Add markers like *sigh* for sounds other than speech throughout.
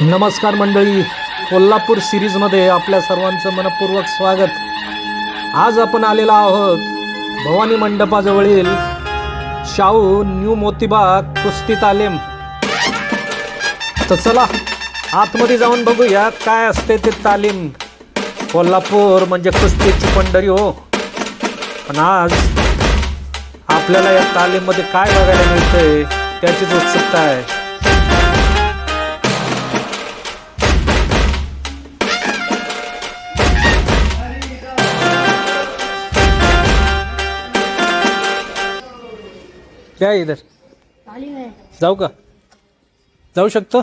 नमस्कार मंडळी कोल्हापूर सिरीजमध्ये आपल्या सर्वांचं मनपूर्वक स्वागत. आज आपण आलेलो आहोत भवानी मंडपाजवळील शाहू न्यू मोतीबाग कुस्ती तालीम. तर चला आतमध्ये जाऊन बघूया काय असते ते तालीम. कोल्हापूर म्हणजे कुस्तीची पंढरी हो. पण आज आपल्याला या तालीममध्ये काय बघायला मिळतंय त्याचीच उत्सुकता आहे. क्या आहे इधर जाऊ का? जाऊ शकतो?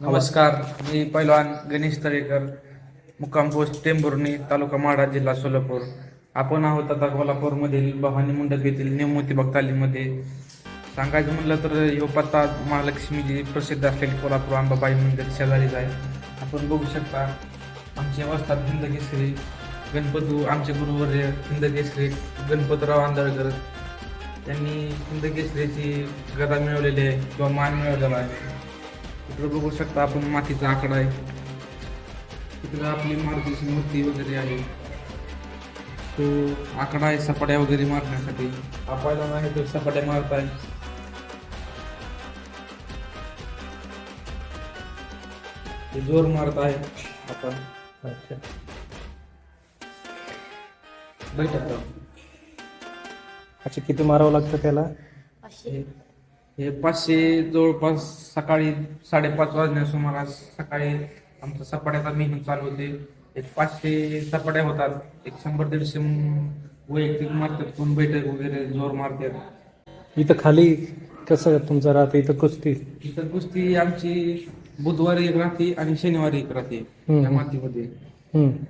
नमस्कार मी पैलवान गणेश तळेकर मुक्काम पोस्ट टेंभुर्णी तालुका माढा जिल्हा सोलापूर. आपण आहोत आता कोल्हापूरमधील भवानी मंडप येथील निवमोतीबाग तालीमध्ये सांगायचं म्हणलं तर ह्यो पत्ता महालक्ष्मीची प्रसिद्ध असलेली कोल्हापूर अंबाबाई मंदिर शेजारीच आहे. आपण बघू शकता आमचे वस्तात हिंदकेसरी गणपतू आमचे गुरुवर्य हिंदकेसरी गणपतराव आंधळकर त्यांनी हिंदकेसरीची गदा मिळवलेली आहे किंवा मान मिळवलेला आहे. इकडं बघू शकता आपण मातीचा आकडा आहे. तिकडं आपली मारुतीची मूर्ती वगैरे आहे. तो आकडा आहे सपाट्या वगैरे मारण्यासाठी. आपल्याला नाही तर सपाट्या मारताय. ते जोर मारत आहे आपण बैठक अच्छा किती मारावं लागतं त्याला? पाचशे. हे हे पाचशे जवळपास सकाळी साडेपाच वाजण्या सुमारास सकाळी आमचा सपाट्याचा मेहनत चालू होते. एक पाचशे सपाट्या होतात. एक शंभर दीडशे वैयक्तिक मारतात कोण बैठक वगैरे जोर मारतात. इथं खाली कसं तुमचं राहतं? इथं कुस्ती? इतर कुस्ती आमची बुधवारी एक राहते आणि शनिवारी एक राहते. हम्म. त्या मातीमध्ये.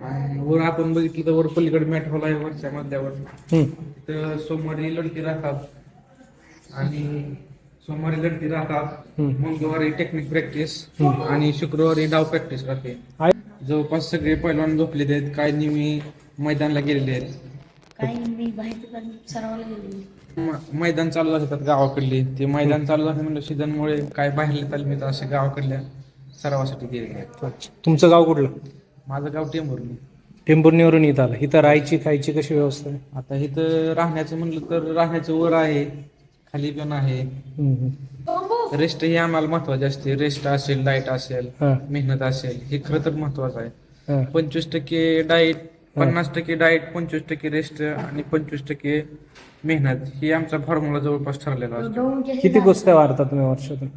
आणि वर आपण बघितलं तर वर पलीकडे मॅट हॉल आहे वरच्या मध्यावर. तर सोमवारी लढती राहतात. आणि सोमवारी लढती राहतात. हम्म. मंगळवारी टेक्निक प्रॅक्टिस आणि शुक्रवारी डाव प्रॅक्टिस राहते. जवळपास सगळे पैलवान झोपलेले आहेत. काही नेहमी मैदानला गेलेले आहेत. मैदान चालू असतात गावाकडले. ते मैदान चालू झालं म्हणलं सीझनमुळे काय बाहेरले तालमीत असे गावाकडल्या सरावासाठी गेलेले आहेत. तुमचं गाव कुठलं? माझं गाव टेंभुर्णी. टेंभुर्णीवरून इथं आलं. इथं राहायची खायची कशी व्यवस्था आहे? आता इथं राहण्याचं म्हणलं तर राहण्याचं वर आहे खाली पण आहे. हम्म, हम्म. रेस्ट ही आम्हाला महत्वाची असते. रेस्ट असेल डाएट असेल हा, मेहनत असेल हे खरं तर महत्वाचं आहे. हा. पंचवीस टक्के डाएट पन्नास टक्के डाएट पंचवीस टक्के रेस्ट आणि पंचवीस टक्के मेहनत ही आमचा फॉर्म्युला जवळपास ठरलेला असतो. किती कुस्त्या मारता तुम्ही वर्षातून?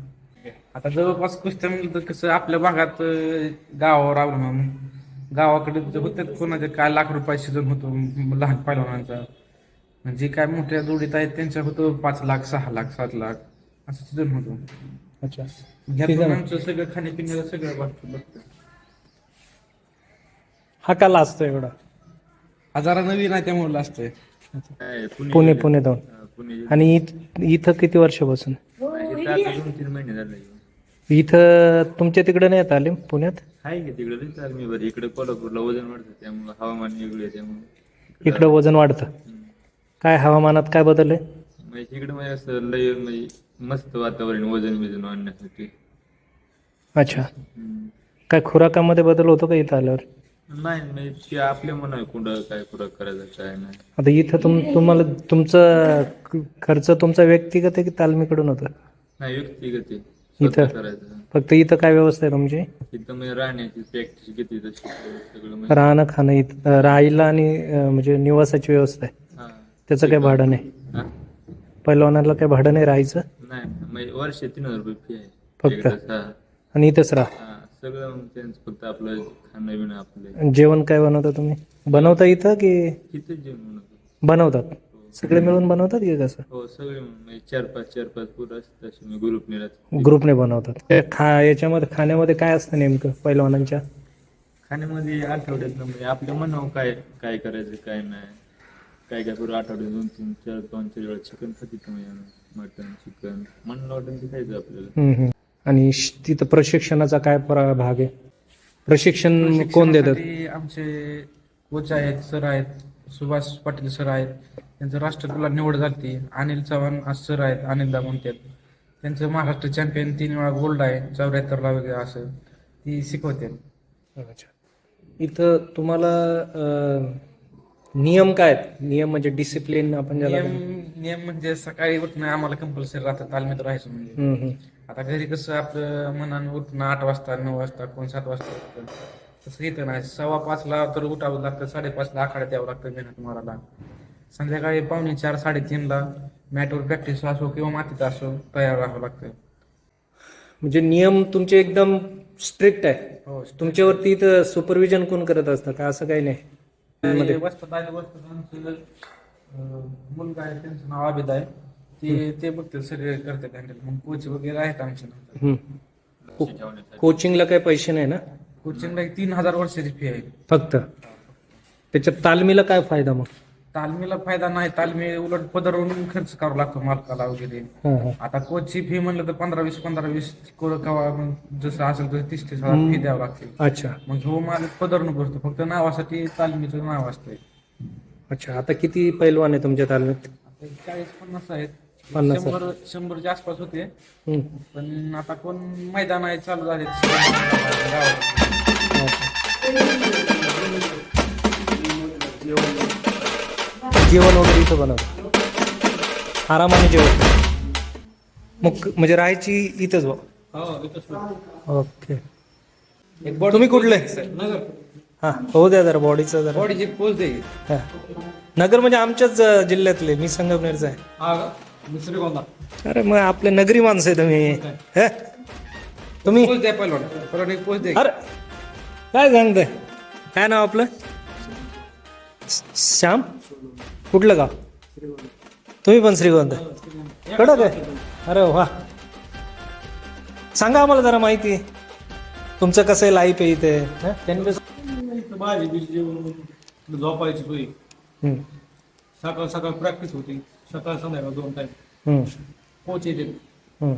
आता जवळपास कुस्त्या म्हणलं तर कसं आपल्या भागात अं, गावावर अवलंबून गावाकडे होतात कोणाचे काय लाख रुपये सीझन होतो म- लहान पैलवानांचा. जे काय मोठ्या जोडीत आहेत त्यांच्या होतो पाच लाख सहा लाख सात लाख असं सीझन होतो. अच्छा. ह्यातून Season. आमचं सगळं खाण्यापिण्याचं सगळं बघतो बघतो हा काला असतो एवढा. हा जरा नवीन आहे त्यामुळे असतंय पुणे पुणे दोन. आणि इथ- इथं किती वर्षापासून? दोन तीन महिने झाले. इथं तुमच्या तिकडे नाही तालीम पुण्यात? आहे की तिकडे नाही चाल मी बरं. इकडे कोल्हापूरला वजन वाढतं त्यामुळे हवामान वेगळे आहे त्यामुळे. इकडं वजन वाढतं. काय हवामानात काय बदल आहे? म्हणजे इकडे म्हणजे असं लय म्हणजे मस्त वातावरण वजन बिजन वाढण्यासाठी. अच्छा. हम्म. काय खुराकामध्ये बदल होतो का इथं आल्यावर? नाही म्हणजे ते आपल्या मना आहे कुठं काय खुराक करायचं काय नाही. आता इथं तुम तुम्हाला तुमचं ख- खर्च तुमचा व्यक्तिगत आहे की तालमीकडून होतं नाही व्यक्तिगत आहे. इथं? करायचं फक्त इथं काय व्यवस्था आहे तुमची इथं म्हणजे राहण्याची प्रॅक्टिस किती तशी सगळं म्हणजे राहणं खाणं इथं राहायला आणि अं, म्हणजे निवासाची व्यवस्था आहे हा. त्याचं काय भाडं नाही हा? पहिलवानाला काय भाडं नाही राहायचं नाही म्हणजे वर्ष तीन हजार रुपये फी आहे फक्त? एकदाच, हा. आणि इथंच राहा हा. सगळं मग त्यांचं फक्त आपलं खाणं बिणं आपलं जेवण काय बनवता तुम्ही बनवता इथं की इथंच जेवण बनवतात सगळे मिळून बनवतात की कसं? हो सगळे म्हणजे चार पाच चार पाच पोरं असतात तसे मी ग्रुप नेला ग्रुपने बनवतात. ते खा याच्यामध्ये खाण्यामध्ये काय असतं नेमकं पहिलवानांच्या खाण्यामध्ये आठवड्यात म्हणजे आपल्या मनावर काय काय करायचं काय नाही. काय काय पुरं आठवड्यात दोन तीन चार दोन चार वेळा चिकन खाते तुम्ही मटन चिकन मन वाटन ते खायचं आपल्याला. हम्म, हम्म. आणि श- तिथं प्रशिक्षणाचा काय प्र- भाग आहे? प्रशिक्षण कोण देतात? आमचे कोच आहेत सर आहेत सुभाष पाटील सर आहेत. त्यांचं राष्ट्रकुला निवड झाली अनिल चव्हाण आज सर आहेत अनिल दा म्हणतात. त्यांचं महाराष्ट्र चॅम्पियन तीन वेळा गोल्ड आहे चौऱ्याहत्तरला वगैरे असं ती शिकवते. अच्छा. इथं तुम्हाला अं, नियम काय आहेत? नियम म्हणजे डिसिप्लिन आपण ज्याला नियम नियम म्हणजे सकाळी उठणं आम्हाला कंपल्सरी राहतं तालमीत राहायचं म्हणजे. हम्म, हम्म. आता घरी कसं आपलं मनानं उठणं आठ वाजता नऊ वाजता कोण सात वाजता उठतं. तसं इथं नाही. सव्वा पाचला तर उठावं लागतं साडेपाचला आखाड्यात यावं लागतं मेहनत मारायला. संध्याकाळी पावणे चार साडेतीनला मॅटवर प्रॅक्टिस असो किंवा मातीत असो तयार राहावं लागतं. म्हणजे नियम तुमचे एकदम स्ट्रिक्ट आहे. हो तुमच्यावरती इथं सुपरविजन कोण करत असतं का? असं काही नाही? वस्तात आले मुलगा आहे त्यांचं नाव आबिद आहे. ते ते बघतात सगळे करतात हँडल मग कोच वगैरे आहेत आमच्या नंतर. कोचिंगला काही पैसे नाही ना? कोचिंगला एक तीन हजार वर्षाची फी आहे. फक्त. त्याच्यात तालमीला काय फायदा मग? तालमीला फायदा नाही. तालमी उलट पदरून खर्च करावा लागतो मालकाला वगैरे. हा, हा. आता कोचची फी म्हणलं तर पंधरा वीस पंधरा वीस कोरं कवा मग जसं असेल तसं तीस तीस हजार फी द्यावं लागते अच्छा. मग हो मालक पदरून भरतो. फक्त नावासाठी तालमीचं नाव असतंय. अच्छा आता किती पैलवान आहे तुमच्या तालमीत? चाळीस पन्नास आहेत. पन्नास. शंभर शंभरच्या आसपास होते. पण आता कोण मैदान आहे चालू झाले जेवण वगैरे इथं बनवतं. आरामाने जेवण. मग म्हणजे राहायची इथंच बा ओके. तुम्ही कुठले? हा हो द्या जरा बॉडीचं जरा. बॉडीची पोच दे हा. नगर म्हणजे आमच्याच जिल्ह्यातले मी संगमनेरचा आहे. अरे मग आपले नगरी माणसं आहे तुम्ही. हे? तुम्ही? अरे काय सांगताय? काय नाव आपलं? श्याम? कुठलं गाव? तुम्ही पण श्रीगोंद. कडक आहे. अरे वा. सांगा आम्हाला जरा माहिती. तुमचं कसं आहे लाईफ आहे इथे? हं? त्यांनी कसं- भाजी बिजी जेवण झोपायची सोयी. हं, सकाळ सकाळ प्रॅक्टिस होती. सकाळ संध्याकाळ दोन टाइम हं, कोच येते. हं.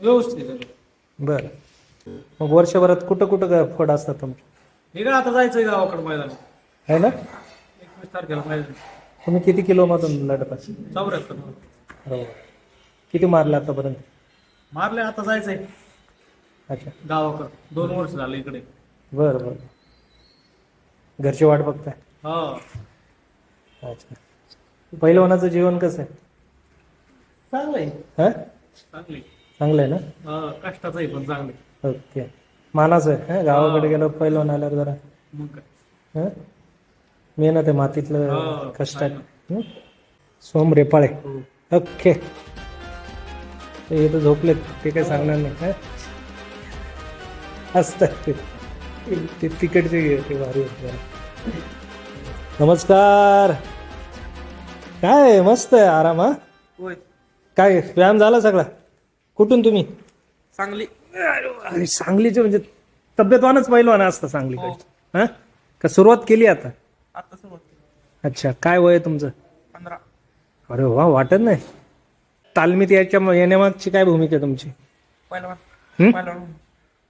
व्यवस्थित आहे सगळं. बरं. मग वर्षभरात कुठं कुठं ग- फड असतात तुमचे? हे काय आता जायचंय गावाकडे मैदान आहे ना? एकवीस तारखेला मैदान. तुम्ही किती किलोमधून लढत असाल? चौऱ्याहत्तर हो. किती मारले आतापर्यंत? मारले आता जायचंय. अच्छा. गावाकडे. दोन वर्ष झाले इकडे. बरं बरं. घरची वाट बघताय? हा. अच्छा. पहिलवानाचं जीवन कसं आहे? चांगलंय हा? चांगली चांगलं आहे ना? हा कष्टाचं आहे पण चांगले ओके. मानाचं आहे हा? गावाकडे गेलो पहिलवान आल्यावर जरा. मग काय? हा? मेहनत आहे मातीतलं हा, कष्टात. हं? सोम रेपाळे. ओके. ते इथं झोपलेत ते काय सांगणार नाही हा? असतं. ते तिकडचे ते भारी. नमस्कार. काय मस्त आहे आराम हा? काय व्यायाम झाला सगळा? कुठून तुम्ही? अरे सांगलीचे म्हणजे तब्येतवानच पहिलवान असतं सांगलीकडे हा? का सुरुवात केली आता? आता सुरुवात केली. अच्छा काय वय आहे तुमचं? पंधरा. अरे वा वाटत नाही. तालमीत याच्या येण्यामागची काय भूमिका आहे तुमची? पहिला हं? पहिला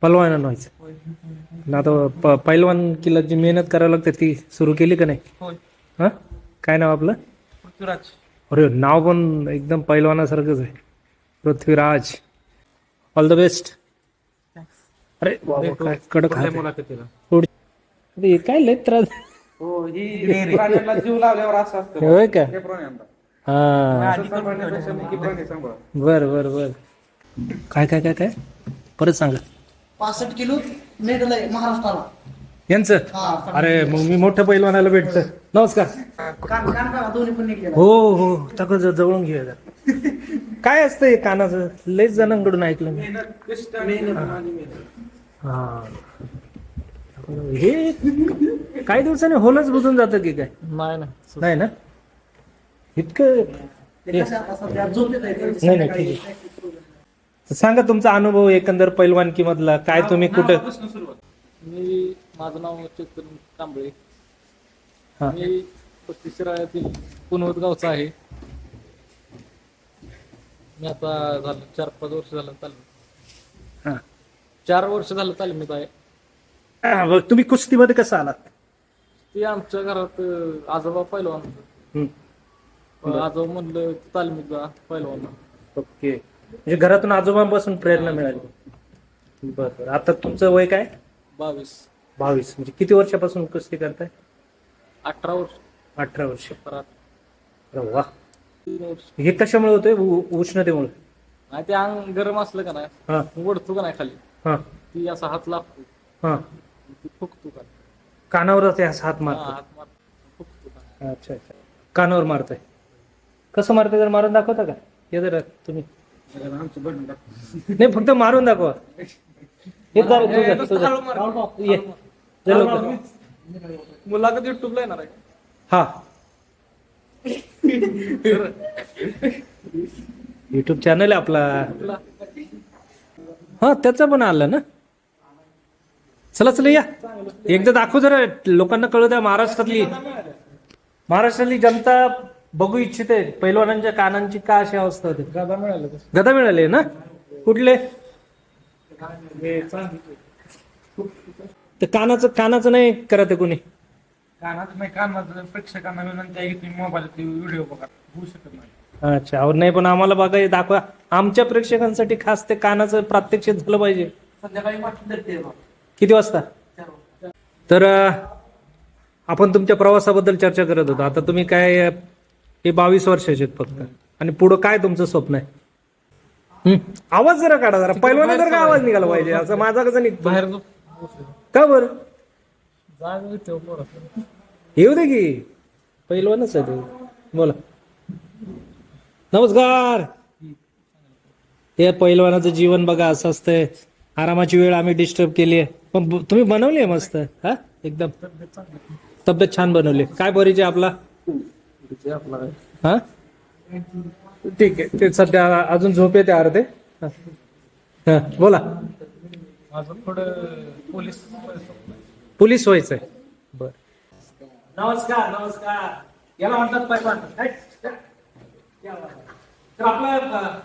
पलवान व्हायचं. होय. आणि आता प पहिलवान किल्ला जी मेहनत करावी लागते ती सुरू केली का नाही? होय. हा? काय नाव आपलं? पृथ्वीराज. अरे नाव पण एकदम पैलवानासारखंच आहे. पृथ्वीराज. ऑल द बेस्ट अरे वा वा, काय कडक हात कुठल्या आहे. मुलाखतीला. पुढ- अरे हे काय लय त्रास हो ही प्राण्यांना जीव लावल्यावर असं असतं होय का? हे प्राण्यांना. हा. असं सांभाळण्यापेक्षा मग की प्राणी सांभाळा. बर बर बर. काय काय काय काय? परत सांगा. पासष्ट किलो मेडल आहे महाराष्ट्राला. यांचं? अरे मग मी मोठ्या पैलवानाला भेटत. नमस्कार. कान कान का दोन्ही पण निघले हो हो. तक जवळून घेऊया जरा. काय असतं हे कानाचं? लयच जणांकडून ऐकलं मी. हा. हे काही दिवसांनी होलच बुजून जातं की काय? नाही ना नाही ना? इतकं नाही नाही ठीक आहे. तर सांगा तुमचा अनुभव एकंदर पैलवानकी मधला काय तुम्ही कुठं मी माझं नाव चेतन कांबळे. हा. मी पस्तीस शिराळ्यातील पुनवत गावचा आहे. मी आता झालं चार पाच वर्ष झालं तालमीत. हा. चार वर्ष झालं तालमीत आहे. हा, तुम्ही कुस्तीमध्ये कसं आलात? ते आमच्या घरात अं, आजोबा पहिलवान होते. हं. आज म्हणलं तालमीत जा पहिलवान ओके. म्हणजे घरातून आजोबांपासून प्रेरणा मिळाली. बरं. बरं आता तुमचं वय काय? बावीस. बावीस. म्हणजे किती वर्षापासून कुस्ती करताय? अठरा वर्ष. अठरा वर्ष. अरे वा. तीन वर्ष. हे कशामुळे होतंय? उ- उष्णतेमुळे. नाही ते अंग गरम असलं का नाही हा. ओढतो का नाही खाली? हा. ती असा हात लागतो. हा. ती फुकतो का? कानावरच हे हात मारतो हात मार फुकतो का? अच्छा अच्छा. कानावर मारतोय. कसं मारतोय जर मारून दाखवता का? हे जरा तुम्ही. नाही फक्त मारून दाखवा. हे जरा तुझं, तुझं. ये. जरा लवकर. मुलाखत युट्यूबला येणार आहे. हा. *laughs* युट्यूब चॅनल आहे आपला. हा त्याचं पण आलं ना? चला चला या. एकदा दाखवू जरा लोकांना कळू द्या महाराष्ट्रातली महाराष्ट्रातली जनता बघू इच्छिते पैलवानांच्या कानांची का अशी अवस्था होते? गादा मिळालं गदा मिळाले ना? कुठले? ते कानाचं कानाचं नाही करत आहे कोणी? कानात नाही कानात प्रेक्षकांना विनंती आहे की तुम्ही मोबाईलचे व्हिडिओ बघा. होऊ शकत नाही. अच्छा अहो नाही पण आम्हाला बघा हे दाखवा. आमच्या प्रेक्षकांसाठी खास ते कानाचं प्रात्यक्षिक झालं पाहिजे. संध्याकाळी देते. किती वाजता? तर आपण तुमच्या प्रवासाबद्दल चर्चा करत होतो. आता तुम्ही काय हे बावीस वर्षाचे आहेत फक्त. आणि पुढं काय तुमचं स्वप्न आहे? आवाज जरा काढा जरा. पहिल्यांदा जर का आवाज निघाला पाहिजे. असं माझा कसं निघतो? बाहेर का बरं? येऊ दे की. पहिलवानच आहे ते. बोला. नमस्कार. हे पहिलवानाचं जीवन बघा असं असतंय. आरामाची वेळ आम्ही डिस्टर्ब केली आहे. पण ब- तुम्ही बनवली आहे मस्त. हा? एकदम. तब्येत छान बनवली. काय परिचय आपला? हा? ठीक आहे. ते सध्या अजून झोप येते अर्धे. हा. हा, बोला. पुढं पोलीस पोलीस व्हायचंय. बर. नमस्कार नमस्कार. याला म्हणतात पैलवान. या. तर आपलं अ,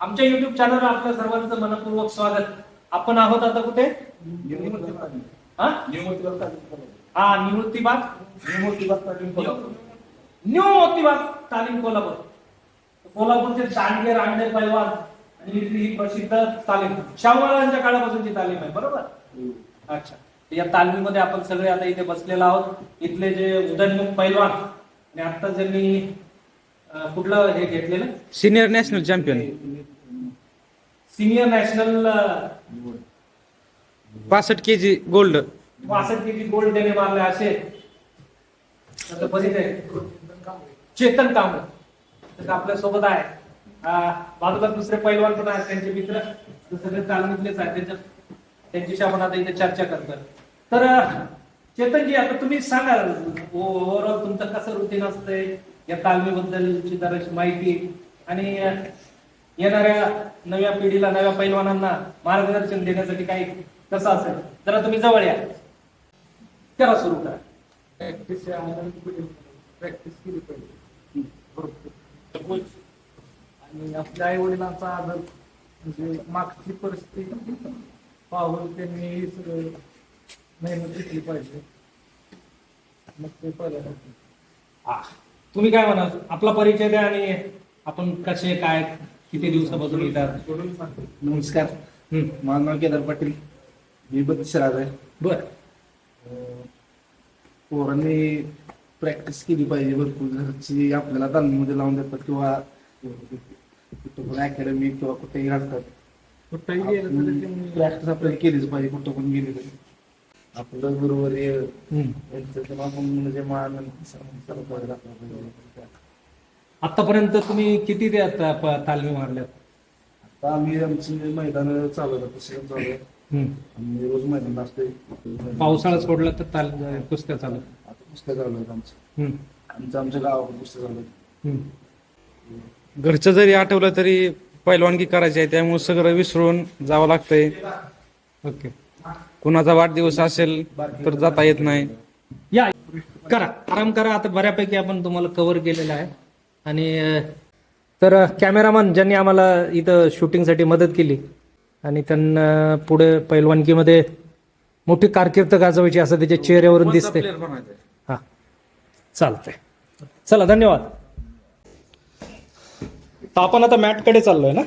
आमच्या युट्यूब चॅनलवर आपलं सर्वांचं मनपूर्वक स्वागत. आपण आहोत आता कुठे? हा? निवृत्तीबाग न्यू मोतीबाग तालीम कोल्हापूर. कोल्हापूरचे दांडगे रांडे पैलवान आणि ही प्रसिद्ध तालीम. शाहूवालांच्या काळापासूनची तालीम आहे बरोबर? अच्छा. या तालमीमध्ये आपण सगळे आता इथे बसलेलो आहोत. इथले जे उदयनमुख पैलवान आणि आता ज्यांनी कुठलं हे घेतलेलं? Senior national champion senior national पासष्ट के जी गोल्ड. पासष्ट के जी गोल्ड देणे मारले असे. आता आहे चेतन कांबळे. आपल्यासोबत आहे. अं, बाजूला दुसरे पैलवान पण आहेत त्यांचे मित्र. दुसरे तालमीतलेच आहेत. त्यांच्या त्यांच्याशी आपण आता इथे चर्चा करतात तर अं, चेतनजी आता तुम्ही सांगा ओव्हरऑल तुमचं कसं रुटीन असतंय? या तालमीबद्दलची जराशी माहिती. आणि अं, येणाऱ्या नव्या पिढीला नव्या पैलवानांना मार्गदर्शन देण्यासाठी काही कसं असेल. जरा तुम्ही जवळ या. करा सुरू करा. प्रॅक्टिस प्रॅक्टिस केली पाहिजे. भरपूर. आणि आपल्या आई वडिलांचा आदर म्हणजे मागची परिस्थिती पाहून त्यांनी ही सगळं मेहनत घेतली पाहिजे. मग ते पहिलं आ, तुम्ही काय म्हणाल? आपला परिचय द्या आणि आपण कसे काय किती दिवसापासून येतात? नमस्कार. हम्म. माझं नाव केदार पाटील. मी बत्तीस राज आहे. बर. पोरांनी प्रॅक्टिस केली पाहिजे भरपूर घरची. आपल्याला तालमीमध्ये लावून देतात किंवा कुठं पण अकॅडमी किंवा कुठेही घालतात कुठंही गेलं तरी प्रॅक्टिस आपल्याला केलीच पाहिजे कुठं पण गेली तरी. आपलं बरोबर हे हम्म. यांचं तर आपण म्हणजे मान पाहिजे. आतापर्यंत तुम्ही किती ता- प- तालमी मारल्यात? आता आम्ही आमची मैदान चालू आहे तसे चालू आहे. रोज मैदान असते पावसाळा सोडला तर ताल कुस्त्या चालू. आता पुस्तक चालू आहेत आमचं हम्म. आमचं आमच्या गावाकडे पुस्तक चालू आहेत. हम्म. घरचं जरी आठवलं तरी पहिलवानगी करायची आहे त्यामुळे सगळं विसरून जावं लागतंय. ओके. कुणाचा वाढदिवस असेल तर जाता येत नाही. या करा. आराम करा. आता बऱ्यापैकी आपण तुम्हाला कव्हर केलेलं आहे. आणि अं, तर कॅमेरामन ज्यांनी आम्हाला इथं शूटिंगसाठी मदत केली आणि त्यांना पुढे पैलवानकीमध्ये मोठी कारकीर्द गाजवायची असं त्याच्या चेहऱ्यावरून दिसते हा. चालतंय. चला धन्यवाद. तर आपण आता मॅटकडे चाललोय ना?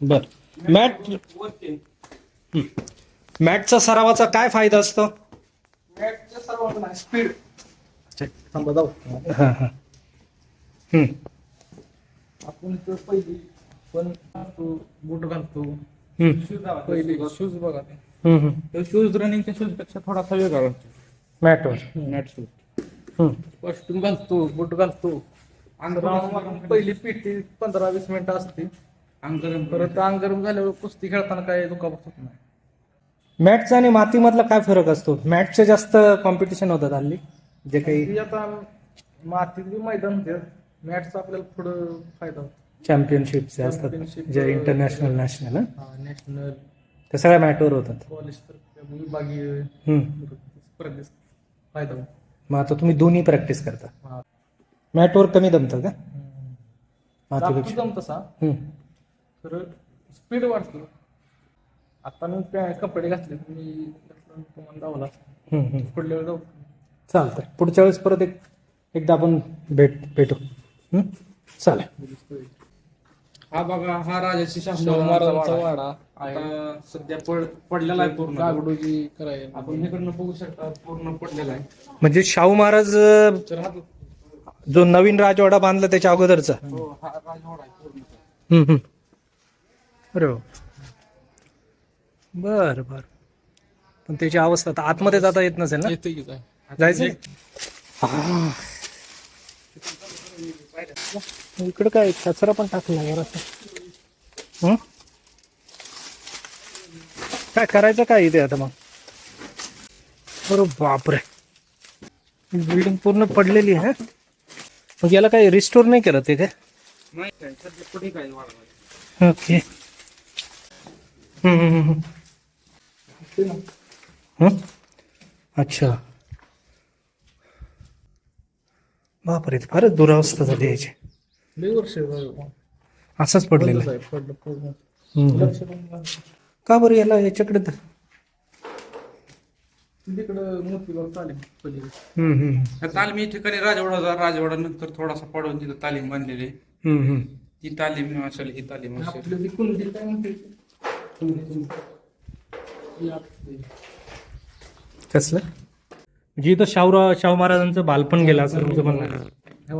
बर. मॅट. मॅटचा सरावाचा काय फायदा असतो? स्पीड थांबा जाऊ. हां हां. हं. आपण पहिली पण बूट घालतो. हं. पहिली शूज बघा. तो. शूज रनिंगच्या शूजपेक्षा थोडासा वेगळा वाटतो मॅटवर नॅट शूज. कॉस्ट्युम घालतो बूट घालतो. अंग पहिली पीटी पंधरा वीस मिनिटं असते. अंग गरम परत अंग गरम झाल्यावर कुस्ती खेळताना काय दुखापत होत नाही. मॅटचा आणि मातीमधला काय फरक असतो? मॅटचे जास्त कॉम्पिटिशन होतात हल्ली. जे काही ती आता मातीत बी मैदान होते. मॅटचा आपल्याला थोडं फायदा होतो. चॅम्पियनशिपचे असतात Championship, जे इंटरनॅशनल नॅशनल नॅशनल ते सगळ्या मॅटवर होतात. कॉलेज विभागीय हं. स्पर्धेत फायदा होतो. मग आता तुम्ही दोन्ही प्रॅक्टिस करता. हा. मॅटवर कमी दमतं का? लागतो मातीपेक्षा. जम तसा हं. तर स्पीड वाढतो. आता मी पॅ- कपडे घातले मी तुम्हाला धावला हं, हं. पुढल्या वेळी जाऊ चालतंय. पुढच्या वेळेस परत एक एकदा आपण भेट भेटू. हं? चालेल. हा बघा हा राजाची शाहू महाराजांचा वाडा. आता सध्या पड पडलेला आहे पूर्ण. डागडुजी करायला. आपण इकडनं बघू शकता पूर्ण पडलेला आहे. म्हणजे शाहू महाराज अं, तर हा जो नवीन राजवाडा बांधला त्याच्या अगोदरचा. हो हा राजवाडा आहे पूर्ण. हम्म, हम्म. अरे वा. बर बर. पण त्याची अवस्था आता आतमध्ये जाता येत नसेल ना? येते की काय? जायचं? हा. इकडं काय कचरा पण टाकला जरासा काय करायचं काय इथे आता मग? बरो बापरे. बिल्डिंग पूर्ण पडलेली आहे मग याला काही रिस्टोर नाही करत ते काय? ओके. अच्छा. बापरे फारच दुरावस्था झाली याची लई वर्ष झालं. असंच पडलेलं बंदच आहे, पडलं पूर्ण हम्म. लक्ष पण नाही. का बरं याला याच्याकडे तर तिकडं मोतीबाग तालीम पलीकडे हम्म, हम्म. तालीम या ठिकाणी राजवाडा राजवाडा नंतर थोडासा पडून तिथं तालीम बांधलेली आहे. हम्म, हम्म. ती तालीम असेल ही तालीम असेल आपलं ती कुंडी काय म्हणते कसलं म्हणजे इथं शाहूरा शाहू महाराजांचं बालपण गेलं असं तुमचं म्हणणं आहे. हे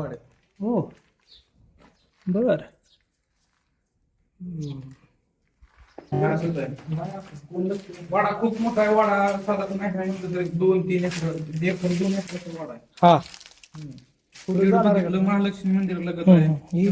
बर. वाडा खूप मोठा आहे वाडा साधारण नाही तरी दोन तीन एकर एकर दोन एकरचा वाडा आहे. हा. पुढे महालक्ष्मी मंदिर लगत आहे. हम्म.